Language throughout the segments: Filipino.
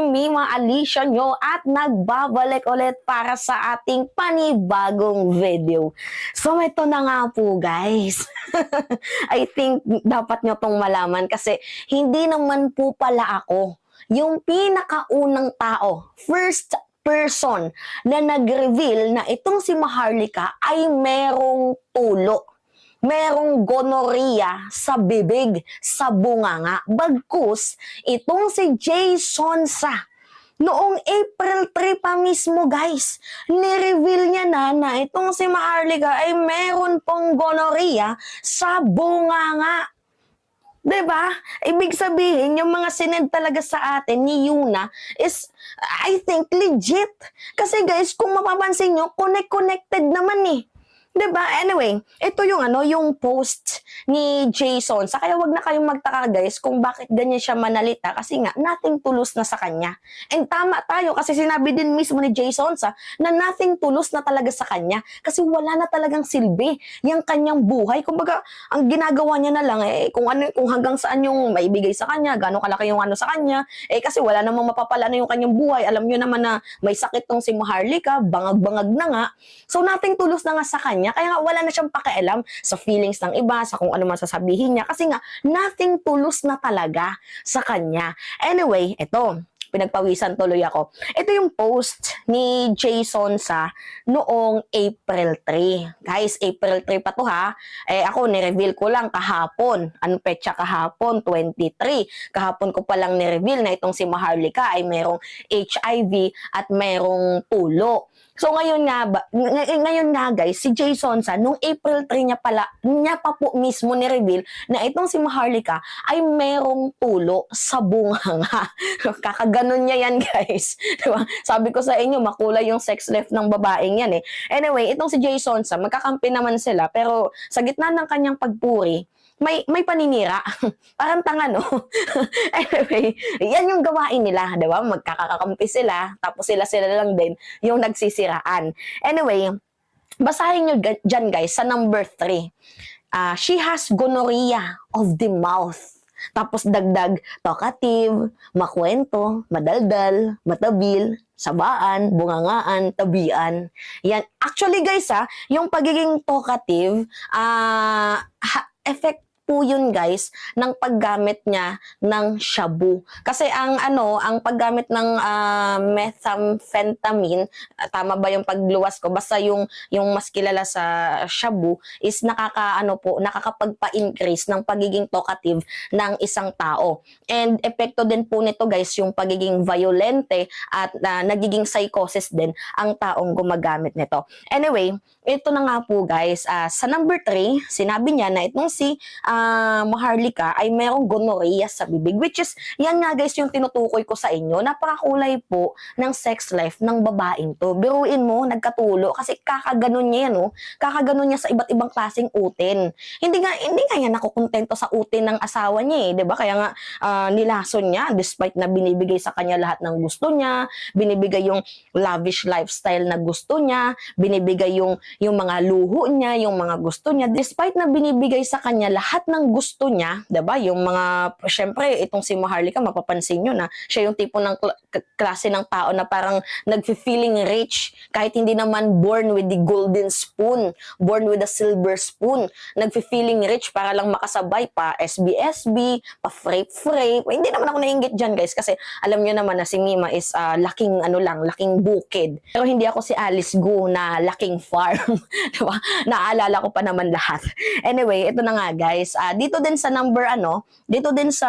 Mima Alicia nyo at nagbabalik ulit para sa ating panibagong video. So ito na nga po guys. I think dapat nyo tong malaman kasi hindi naman po pala ako yung pinakaunang tao, first person na nag-reveal na itong si Maharlika ay merong tulo merong gonorrhea sa bibig, sa bunganga. Bagkus, itong si Jason sa Noong April 3 pa mismo guys, ni-reveal niya na na itong si Maharlika ay meron pong gonorrhea sa bunganga. 'Di ba? Ibig sabihin, yung mga sinend talaga sa atin ni Yuna is, I think, legit. Kasi guys, kung mapapansin nyo, connect-connected naman eh. 'Di ba? Anyway, ito yung ano, yung post ni Jason. Sa kaya wag na kayong magtaka guys kung bakit ganyan siya manalita kasi nga nothing tulos na sa kanya. And tama tayo kasi sinabi din mismo ni Jason sa na nothing tulos na talaga sa kanya kasi wala na talagang silbi yung kanyang buhay. Kumbaga, ang ginagawa niya na lang eh kung ano kung hanggang saan yung maibigay sa kanya, gaano kalaki yung ano sa kanya, eh kasi wala namang mapapala na yung kanyang buhay. Alam niyo naman na may sakit tong si Maharlika, bangag-bangag na nga. So nothing tulos na nga sa kanya niya. Kaya nga wala na siyang pakialam sa feelings ng iba, sa kung ano man sasabihin niya. Kasi nga, nothing tulos na talaga sa kanya. Anyway, ito, pinagpawisan tuloy ako. Ito yung post ni Jason sa noong April 3. Guys, April 3 pa to ha. Eh ako, ni-reveal ko lang kahapon. Ano petsa kahapon? 23. Kahapon ko palang ni-reveal na itong si Maharlika ay merong HIV at merong tulo. So ngayon nga ba, ng- ngayon nga guys, si Jason sa nung April 3 niya pala, niya pa po mismo ni-reveal na itong si Maharlika ay merong tulo sa bunganga. Kakaganon niya yan guys. Diba? Sabi ko sa inyo, makulay yung sex life ng babaeng yan eh. Anyway, itong si Jason sa magkakampi naman sila pero sa gitna ng kanyang pagpuri, may may paninira. Parang tanga, no? anyway, yan yung gawain nila, di ba? Magkakakampi sila, tapos sila-sila lang din yung nagsisiraan. Anyway, basahin nyo dyan guys, sa number 3. Ah, she has gonorrhea of the mouth. Tapos dagdag, talkative, makwento, madaldal, matabil, sabaan, bungangaan, tabian. Yan. Actually guys ha, yung pagiging talkative, ah, ha- effect po yun guys ng paggamit niya ng shabu. Kasi ang ano, ang paggamit ng ah, methamphetamine, ah, tama ba yung pagluwas ko? Basta yung yung mas kilala sa shabu is nakaka ano po, nakakapagpa-increase ng pagiging talkative ng isang tao. And epekto din po nito guys yung pagiging violente at ah, nagiging psychosis din ang taong gumagamit nito. Anyway, ito na nga po guys, ah, sa number 3, sinabi niya na itong si ah, Maharlika ay merong gonorrhea sa bibig which is yan nga guys yung tinutukoy ko sa inyo. Napakakulay po ng sex life ng babaeng to. Biruin mo, nagkatulo kasi kakaganon niya yan, oh. Kakaganon niya sa iba't ibang klaseng utin. Hindi nga hindi nga yan nakukontento sa utin ng asawa niya, eh, ba? Kaya nga ah, nilason niya despite na binibigay sa kanya lahat ng gusto niya, binibigay yung lavish lifestyle na gusto niya, binibigay yung yung mga luho niya, yung mga gusto niya, despite na binibigay sa kanya lahat ng gusto niya, 'di ba? Yung mga syempre itong si Maharlika mapapansin niyo na siya yung tipo ng kla- k- klase ng tao na parang nagfi-feeling rich kahit hindi naman born with the golden spoon, born with a silver spoon, nagfi-feeling rich para lang makasabay pa SBSB, pa frape frape. Hindi naman ako nainggit diyan guys kasi alam niyo naman na si Mima is ah, laking ano lang, laking bukid. Pero hindi ako si Alice Gu na laking farm. diba? Naalala ko pa naman lahat. Anyway, ito na nga guys. Ah, dito din sa number ano, dito din sa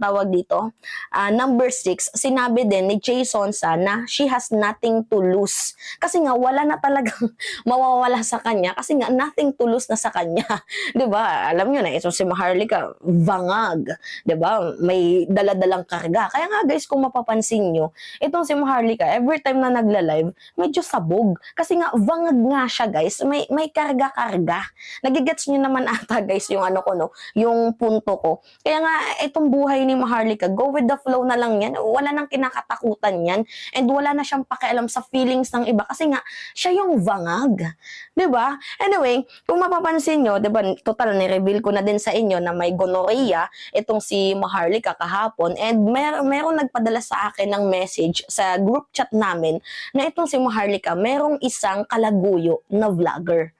tawag dito, ah, number 6, sinabi din ni Jason sa na she has nothing to lose. Kasi nga wala na talagang mawawala sa kanya kasi nga nothing to lose na sa kanya. 'Di ba? Alam niyo na ito si Maharlika, vangag, 'di ba? May daladalang karga. Kaya nga guys, kung mapapansin niyo, itong si Maharlika, every time na nagla-live, medyo sabog. Kasi nga vangag nga siya guys, may may karga-karga. Nagigets niyo naman ata guys yung ano ko no? Yung punto ko. Kaya nga, itong buhay ni Maharlika, go with the flow na lang yan. Wala nang kinakatakutan yan. And wala na siyang pakialam sa feelings ng iba. Kasi nga, siya yung vangag. ba? Anyway, kung mapapansin nyo, ba, total ni-reveal ko na din sa inyo na may gonorrhea itong si Maharlika kahapon and mer merong nagpadala sa akin ng message sa group chat namin na itong si Maharlika merong isang kalaguyo na vlogger.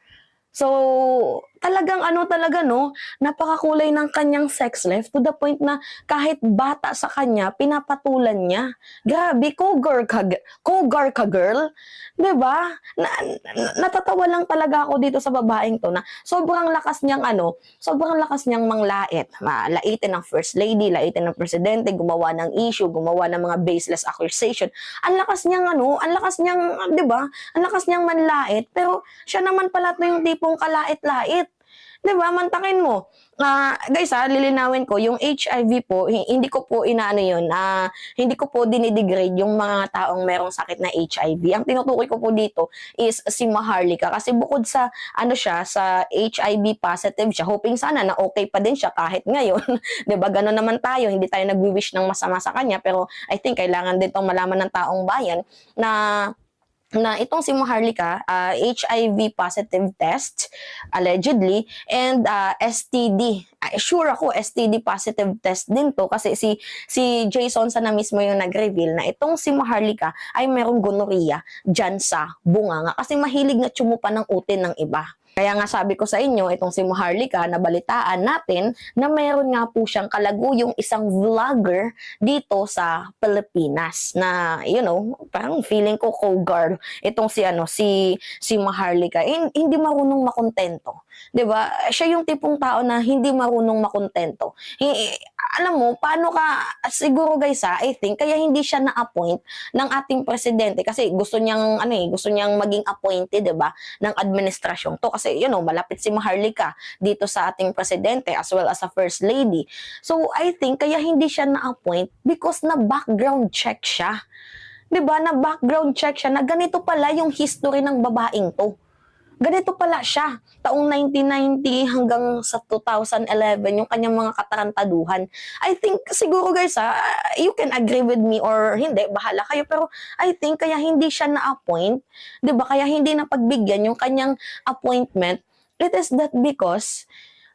So, talagang ano talaga no, napakakulay ng kanyang sex life to the point na kahit bata sa kanya, pinapatulan niya. Grabe, cougar ka, cougar ka girl. 'Di ba? Na, na- natatawa lang talaga ako dito sa babaeng to na sobrang lakas niyang ano, sobrang lakas niyang manglait. Ma- Laitin ng first lady, laitin ng presidente, gumawa ng issue, gumawa ng mga baseless accusation. Ang lakas niyang ano, ang lakas niyang, 'di ba? Ang lakas niyang manlait, pero siya naman pala to yung tipong kalait-lait. 'Di ba? Mantakin mo. Ah, guys, ha, lilinawin ko, yung HIV po, hi- hindi ko po inaano 'yun. Ah, hindi ko po dinidegrade yung mga taong merong sakit na HIV. Ang tinutukoy ko po dito is si Maharlika kasi bukod sa ano siya, sa HIV positive siya, hoping sana na okay pa din siya kahit ngayon. 'Di ba? Ganun naman tayo, hindi tayo nagwi-wish ng masama sa kanya, pero I think kailangan din tong malaman ng taong bayan na na itong si Maharlika, ah, HIV positive test, allegedly, and ah, STD. Ah, sure ako, STD positive test din to kasi si si Jason sa na mismo yung nag-reveal na itong si Maharlika ay merong gonorrhea dyan sa bunganga kasi mahilig na tsumupa ng utin ng iba. Kaya nga sabi ko sa inyo, itong si Maharlika, nabalitaan natin na meron nga po siyang kalaguyong isang vlogger dito sa Pilipinas na, you know, parang feeling ko co-girl itong si ano, si si Maharlika. hin- hindi marunong makontento. ba? Siya yung tipong tao na hindi marunong makontento. Hi- alam mo, paano ka siguro guys ha, I think kaya hindi siya na-appoint ng ating presidente kasi gusto niyang ano eh, gusto niyang maging appointed, ba, ng administrasyon to kasi you know, malapit si Maharlika dito sa ating presidente as well as sa first lady. So I think kaya hindi siya na-appoint because na background check siya. 'Di ba? Na background check siya na ganito pala yung history ng babaeng to. Ganito pala siya. Taong 1990 hanggang sa 2011, yung kanyang mga katarantaduhan. I think, siguro guys ha, you can agree with me or hindi, bahala kayo. Pero I think kaya hindi siya na-appoint, ba? Kaya hindi na pagbigyan yung kanyang appointment. It is that because,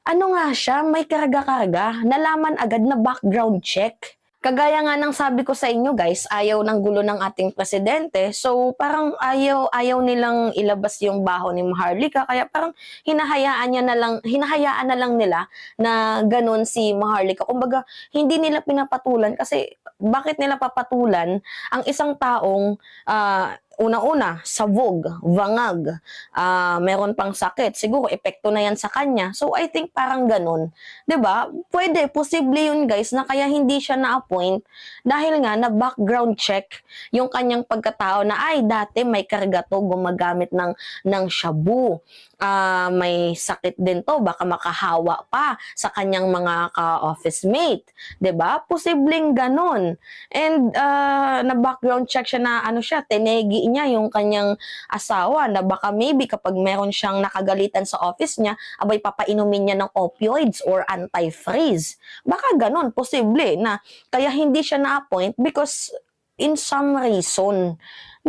ano nga siya, may karga-karga, nalaman agad na background check. Kagaya nga ng sabi ko sa inyo guys, ayaw ng gulo ng ating presidente. So parang ayaw ayaw nilang ilabas yung baho ni Maharlika kaya parang hinahayaan niya na lang hinahayaan na lang nila na ganun si Maharlika. Kumbaga hindi nila pinapatulan kasi bakit nila papatulan ang isang taong ah, una-una, sabog, vangag, ah, meron pang sakit. Siguro, epekto na yan sa kanya. So, I think parang ganun. ba? Pwede, posible yun guys, na kaya hindi siya na-appoint dahil nga na background check yung kanyang pagkatao na ay dati may karga to, gumagamit ng, ng shabu. Ah, may sakit din to, baka makahawa pa sa kanyang mga ka-office mate. 'di ba? Posibleng ganun. And ah, na background check siya na ano siya, tinegi niya yung kanyang asawa na baka maybe kapag meron siyang nakagalitan sa office niya, abay papainumin niya ng opioids or anti-freeze. Baka ganun, posible na kaya hindi siya na-appoint because in some reason.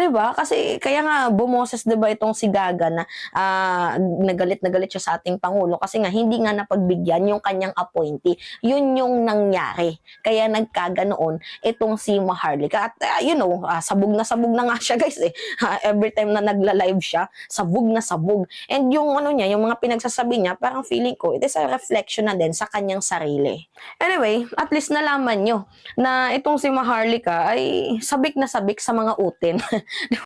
'Di ba? Kasi kaya nga bumoses 'di ba itong si Gaga na ah, nagalit na galit siya sa ating pangulo kasi nga hindi nga napagbigyan yung kanyang appointee. Yun yung nangyari. Kaya nagkaganoon itong si Maharlika. At ah, you know, ah, sabog na sabog na nga siya guys eh. Ah, every time na nagla-live siya, sabog na sabog. And yung ano niya, yung mga pinagsasabi niya, parang feeling ko, it is a reflection na din sa kanyang sarili. Anyway, at least nalaman nyo na itong si Maharlika ay sabik na sabik sa mga utin. no,